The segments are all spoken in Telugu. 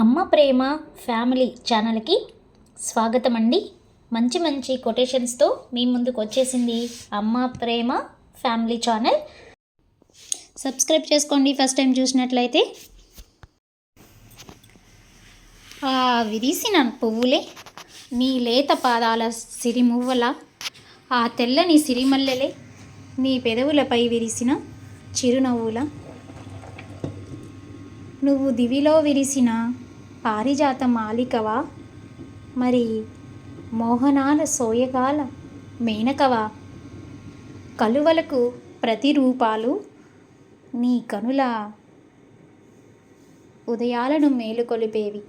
అమ్మ ప్రేమ ఫ్యామిలీ ఛానల్కి స్వాగతం అండి మంచి మంచి కొటేషన్స్తో మీ ముందుకు వచ్చేసింది Amma Prema family channel. Subscribe చేసుకోండి ఫస్ట్ టైం చూసినట్లయితే. విరిసిన పువ్వులే. నీ లేత పాదాల సిరిమువ్వల. ఆ తెల్లని సిరిమల్లెలే. నీ పెదవులపై విరిసిన చిరునవ్వుల. నువ్వు దివిలో విరిసిన పారిజాత మాలికవా? మరి మోహనాల సోయగాల మేనకవా? కలువలకు ప్రతిరూపాలు నీ కనుల ఉదయాలను మేలుకొలిపేవి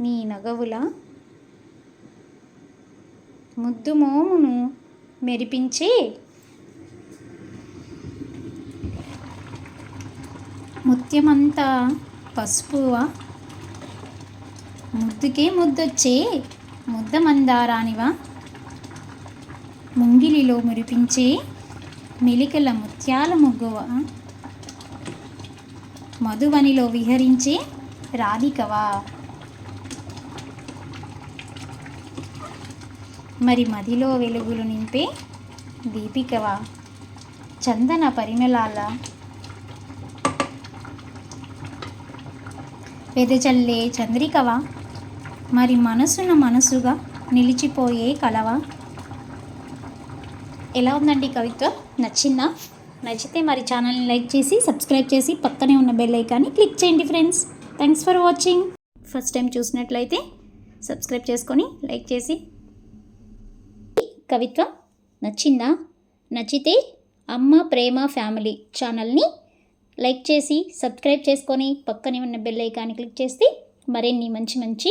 నీ నగవుల ముద్దుమోమును మెరిపించే ముత్యమంతా పసుపువా? ముద్దుకే ముద్దొచ్చే ముద్ద మందారానివా ముంగిలిలో మురిపించే మెలికల ముత్యాల ముగ్గువ? మధువనిలో విహరించే రాధికవా? మరి మదిలో వెలుగులు నింపే దీపికవా? చందన పరిమళాల వెదజల్లే చంద్రికవా? మరి మనసున మనసుగా నిలిచిపోయే కలవా? ఎలా ఉందండి కవిత్వం నచ్చిందా? నచ్చితే మరి ఛానల్ని లైక్ చేసి సబ్స్క్రైబ్ చేసి పక్కనే ఉన్న బెల్ ఐకాన్ని క్లిక్ చేయండి friends. Thanks for watching. First time చూసినట్లయితే సబ్స్క్రైబ్ చేసుకొని లైక్ చేసి. కవిత్వం నచ్చిందా? నచ్చితే అమ్మ ప్రేమ ఫ్యామిలీ ఛానల్ని లైక్ చేసి సబ్స్క్రైబ్ చేసుకొని పక్కనే ఉన్న బెల్ ఐకాన్ని క్లిక్ చేస్తే మరిన్ని మంచి మంచి